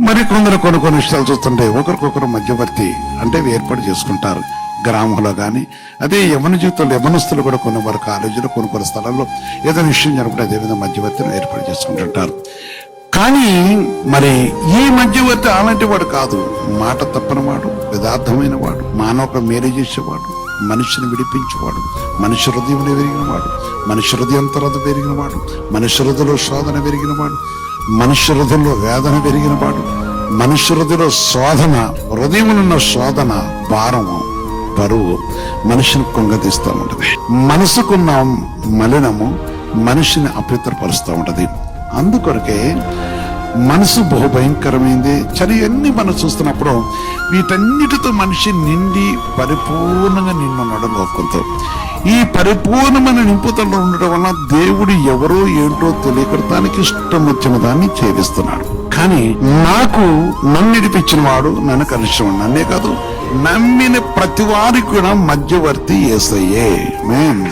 మరి కొందరు కొన్ని కొన్ని విషయాలు చూస్తుంటే ఒకరికొకరు మధ్యవర్తి అంటే ఏర్పాటు చేసుకుంటారు. గ్రామంలో కానీ అదే యవన జీవితంలో యవనస్తులు కూడా కొన్ని వారి కాలేజీలో కొన్ని కొన్ని స్థలాల్లో ఏదైనా విషయం జరిగితే అదేవిధంగా మధ్యవర్తిని ఏర్పాటు చేసుకుంటుంటారు. కానీ మరి ఈ మధ్యవర్తి అలాంటి వాడు కాదు. మాట తప్పని వాడు యథార్థమైన వాడు మానవ మేలు చేసేవాడు మనిషిని విడిపించేవాడు మనిషి హృదయం పెరిగినవాడు మనిషి హృదయంతరత పెరిగినవాడు మనిషి హృదయలో శోధన పెరిగినవాడు వాడు హృదయంలో వేదన పెరిగిన వాడు మనిషి హృదయలో శోధన హృదయమునున్న శోధన భారము బరువు మనిషిని కొంగతీస్తూ ఉంటుంది. మనసుకున్న మలినము మనిషిని అపవిత్రపరుస్తూ ఉంటుంది. అందుకొరకే మనసు బహు భయంకరమైంది చలి అన్ని మనం చూస్తున్నప్పుడు వీటన్నిటితో మనిషి నిండి పరిపూర్ణంగా నిన్నున్నాడు లోకంతో ఈ పరిపూర్ణమైన నింపుతలు ఉండడం వల్ల దేవుడు ఎవరో ఏంటో తెలియక ఇష్టం వచ్చిన దాన్ని ఛేదిస్తున్నాడు. కానీ నాకు నన్ను ఇడిపించిన వాడు నన్ను కలిసి నన్నే కాదు నమ్మిన ప్రతి వారికి కూడా మధ్యవర్తి ఏసయ్యే. మేం